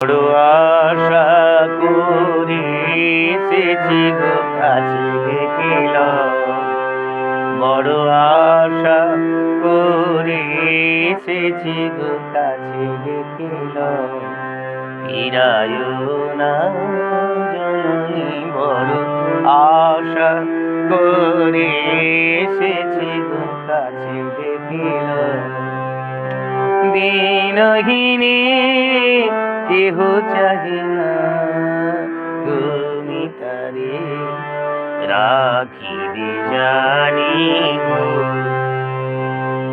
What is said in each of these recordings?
বড় আশা করে এসেছি গো কাছে দেখিল বড় আশা করে এসেছি গো কাছে দেখিল ফিরায়ো না জননী বড় আশা করে এসেছি গো কাছে দেখিল দিনহীনে কেহ চাহে না। তুমি তারে রাখিবে জানি গো।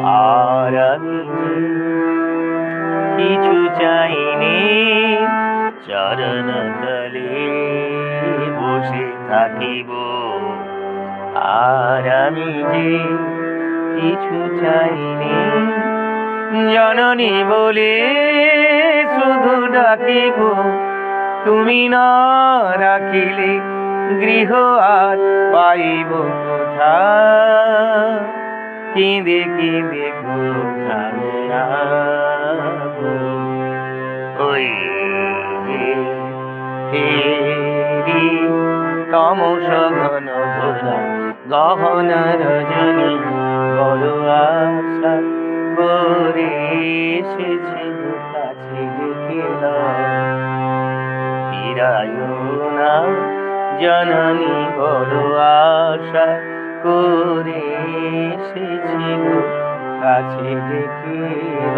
আর আমি কিছু চাইনি, চরণ তলে বসে থাকিব। আর আমি যে কিছু চাইনি, জননী বলে ডাকিব তুমি না রাখিলে গৃহ আর পাইব কোথা কেঁদে কেঁদে কোথা ওই ফেরি তমস ঘন ঘোরা গহনা রজনী, বড় আশা করে এসেছি কাছে। না। জননী বড় আশা করে এসেছিল কাছে দেখিল